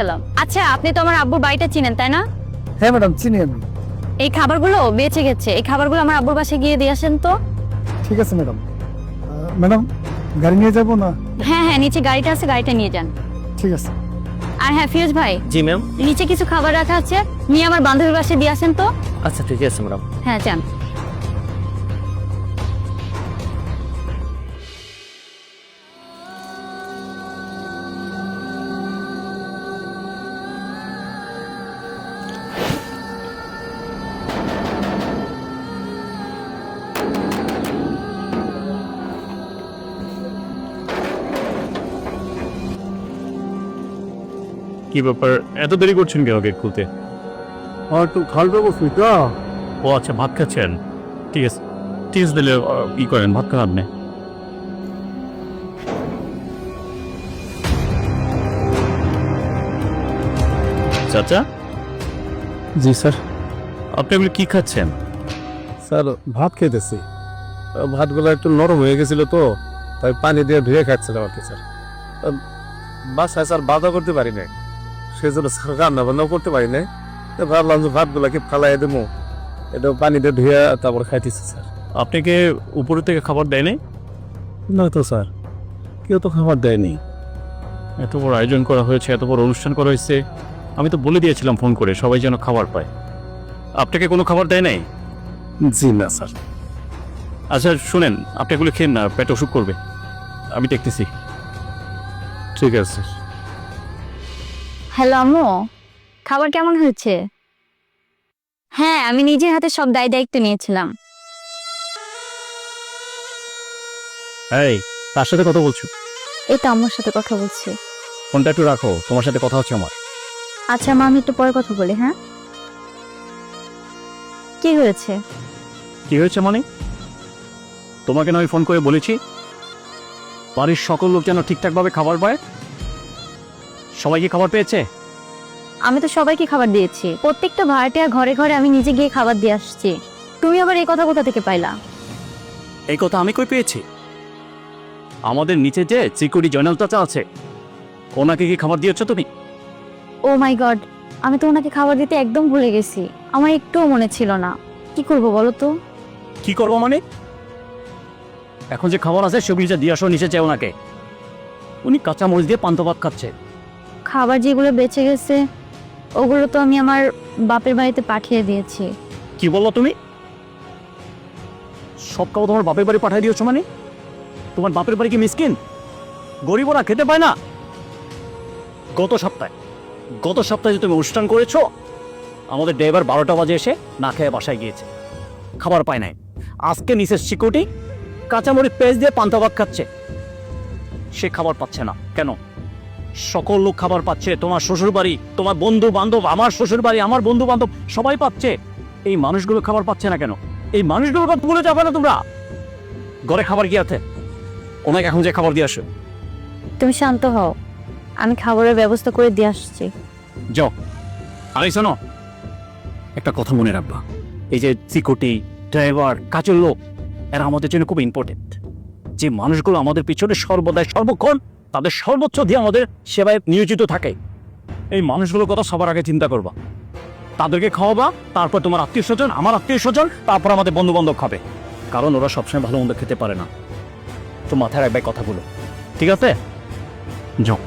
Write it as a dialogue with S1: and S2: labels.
S1: সালাম আচ্ছা আপনি তো আমার আব্বুর বাড়িটা চিনেন তাই না?
S2: হ্যাঁ ম্যাডাম চিনি আমি।
S1: এই খাবারগুলো বেঁচে গেছে। এই খাবারগুলো আমার আব্বুর বাসায় গিয়ে দিয়ে আসেন তো।
S2: ঠিক আছে ম্যাডাম। ম্যাডাম গাড়ি নিয়ে যাব না?
S1: হ্যাঁ হ্যাঁ নিচে গাড়িটা আছে গাড়িটা নিয়ে যান।
S2: ঠিক আছে।
S1: আর হ্যাঁ ফিরোজ ভাই
S3: জি ম্যাম।
S1: নিচে কিছু খাবার রাখা আছে। নিয়ে আমার বান্ধবীর বাসায় দিয়ে আসেন তো।
S3: আচ্ছা ঠিক আছে ম্যাডাম।
S1: হ্যাঁ যান।
S4: কি ব্যাপার? এত দেরি করছেন কেন গেট খুলতে?
S2: আর একটু খাল ব্যবস্থা তো
S4: ও আচ্ছা ভাত খাচ্ছেন। ঠিক আছে ঠিক আছে তাহলে ই করেন ভাত খান আপনি। চাচা?
S2: জি স্যার।
S4: আপনি এগুলো কি খাচ্ছেন?
S5: স্যার ভাত খেতেছি। ভাতগুলো একটু নরম হয়ে গেছিল তো তাই পানি দিয়ে ধুয়ে খাচ্ছিলাম আর কি স্যার। বাসায় স্যার বাধা করতে পারি নাই। সেজন্য স্যার রান্না বান্নাও করতে পারি নাই। তো ভাবলাম যে ভাতগুলোকে ফালাই দেবো এটা পানি দিয়ে ধুয়ে তারপর খাইতেছি স্যার।
S4: আপনাকে উপরে থেকে খাবার দেয়নি
S5: না তো স্যার কেউ তো খাবার দেয়নি।
S4: এত বড় আয়োজন করা হয়েছে এত বড় অনুষ্ঠান করা হয়েছে। আমি তো বলে দিয়েছিলাম ফোন করে সবাই যেন খাবার পায়। আপনাকে কোনো খাবার দেয় নাই?
S5: জি না স্যার।
S4: আচ্ছা শুনেন আপনি এগুলো খেন না পেট অসুখ করবে। আমি দেখতেছি।
S5: ঠিক আছে
S1: হ্যালো আম্মু। খাবার কেমন হয়েছে? হ্যাঁ আমি নিজের হাতে সব দায় দায়িত্ব নিয়েছিলাম।
S4: এই তার সাথে কথা বলছো?
S1: এই তো আম্মুর সাথে কথা বলছি।
S4: ফোনটা একটু রাখো তোমার সাথে কথা হচ্ছে আমার।
S1: আচ্ছা মা আমি একটু পরে কথা বলি হ্যাঁ? কি হয়েছে?
S4: কি হয়েছে মানে? তোমাকে না আমি ফোন করে বলেছি? বাড়ির সকল লোক যেন ঠিকঠাকভাবে খাবার পায়? সবাই কি খাবার পেয়েছে?
S1: আমি তো সবাইকে খাবার দিয়েছি। প্রত্যেকটা ভাড়াটিয়া ঘরে ঘরে আমি নিজে গিয়ে খাবার দিয়ে আসছি। তুমি আবার এই কথা কোথা থেকে পাইলা?
S4: এই কথা আমি কই পেয়েছি? আমাদের নিচে যে চিকুরি জয়নাল চাচা আছে ওনাকে কি খাবার দিয়েছ তুমি?
S1: ও মাই গড আমি তো ওনাকে খাবার দিতে একদম ভুলে গেছি। আমার একটুও মনে ছিল না। কি করব বলো তো?
S4: কি করব মানে? এখন যে খাবার আছে সেগুলি দিয়ে আসো নিচে চাই ওনাকে উনি কাঁচা মরিচ দিয়ে পান্ত ভাত খাচ্ছে।
S1: খাবার যেগুলো বেঁচে গেছে, ওগুলো তো আমি আমার বাপের বাড়িতে পাঠিয়ে দিয়েছি।
S4: কি বলল তুমি? সব খাবার তোমার বাপের বাড়ি পাঠিয়ে দিয়েছ মানে? তোমার বাপের বাড়ি কি মিসকিন? গরিব ওরা খেতে পায় না? গত সপ্তাহে গত সপ্তাহে তুমি অনুষ্ঠান করেছ, আমাদের ড্রাইভার বারোটা বাজে এসে না খেয়ে বাসায় গিয়েছে। খাবার পায় নাই। আজকে নিচের সিকিউরিটি কাঁচামরিচ পেঁয়াজ দিয়ে পান্তা ভাত খাচ্ছে। সে খাবার পাচ্ছে না। কেন? সকল লোক খাবার পাচ্ছে তোমার শ্বশুর বাড়ি তোমার বন্ধু বান্ধব আমার শ্বশুর বাড়ি আমার বন্ধু বান্ধব সবাই পাচ্ছে। এই মানুষগুলো খাবার পাচ্ছে না কেন? এই মানুষগুলোর কথা বলে যাবে না তোমরা? ঘরে খাবার কি আছে? ওনাকে এখন যে খাবার দিয়ে আসো।
S1: তুমি শান্ত হও। আমি খাবারের ব্যবস্থা করে দিয়ে আসছি।
S4: যাও। আর শোনো। একটা কথা মনে রাখবা। এই যে সিকিউরিটি ড্রাইভার কাজের লোক এরা আমাদের জন্য খুব ইম্পর্টেন্ট যে মানুষগুলো আমাদের পিছনে সর্বদাই সর্বক্ষণ তাদের সর্বোচ্চ দিয়ে আমাদের সেবায় নিয়োজিত থাকে। এই মানুষগুলোর কথা সবার আগে চিন্তা করবা। তাদেরকে খাওয়াবা, তারপর তোমার আত্মীয় স্বজন, আমার আত্মীয় স্বজন, তারপর আমাদের বন্ধু বান্ধব খাবে। কারণ ওরা সবসময় ভালো মন্দ খেতে পারে না। তো মাথায় রাখবে কথাগুলো। ঠিক আছে? যাও।